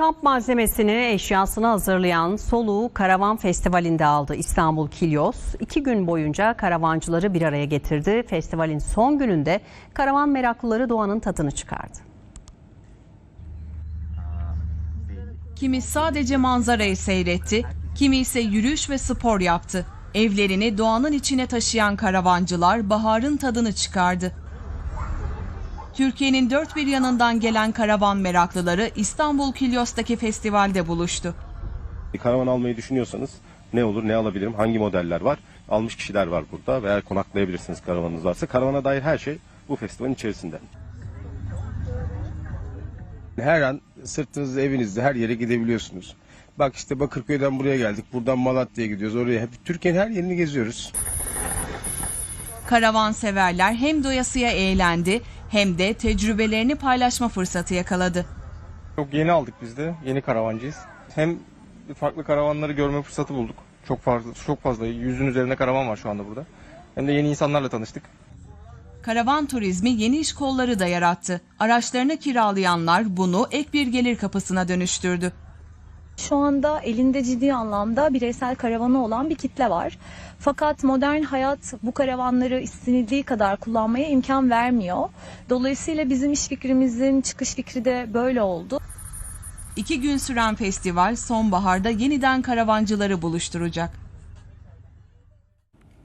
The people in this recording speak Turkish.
kamp malzemesini, eşyasını hazırlayan soluğu Karavan Festivali'nde aldı İstanbul Kilyos. İki gün boyunca karavancıları bir araya getirdi. Festivalin son gününde karavan meraklıları doğanın tadını çıkardı. Kimi sadece manzarayı seyretti, kimi ise yürüyüş ve spor yaptı. Evlerini doğanın içine taşıyan karavancılar baharın tadını çıkardı. Türkiye'nin dört bir yanından gelen karavan meraklıları İstanbul Kilyos'taki festivalde buluştu. Bir karavan almayı düşünüyorsanız ne olur ne alabilirim hangi modeller var almış kişiler var burada veya konaklayabilirsiniz karavanınız varsa karavana dair her şey bu festivalin içerisinde. Her an sırtınızda evinizde her yere gidebiliyorsunuz. Bak işte Bakırköy'den buraya geldik. Buradan Malatya'ya gidiyoruz. Oraya hep Türkiye'nin her yerini geziyoruz. Karavan severler hem doyasıya eğlendi hem de tecrübelerini paylaşma fırsatı yakaladı. Çok yeni aldık biz de. Yeni karavancıyız. Hem farklı karavanları görme fırsatı bulduk. Çok fazla, çok fazla. Yüzün üzerinde karavan var şu anda burada. Hem de yeni insanlarla tanıştık. Karavan turizmi yeni iş kolları da yarattı. Araçlarını kiralayanlar bunu ek bir gelir kapısına dönüştürdü. Şu anda elinde ciddi anlamda bireysel karavanı olan bir kitle var. Fakat modern hayat bu karavanları istenildiği kadar kullanmaya imkan vermiyor. Dolayısıyla bizim iş fikrimizin çıkış fikri de böyle oldu. İki gün süren festival sonbaharda yeniden karavancıları buluşturacak.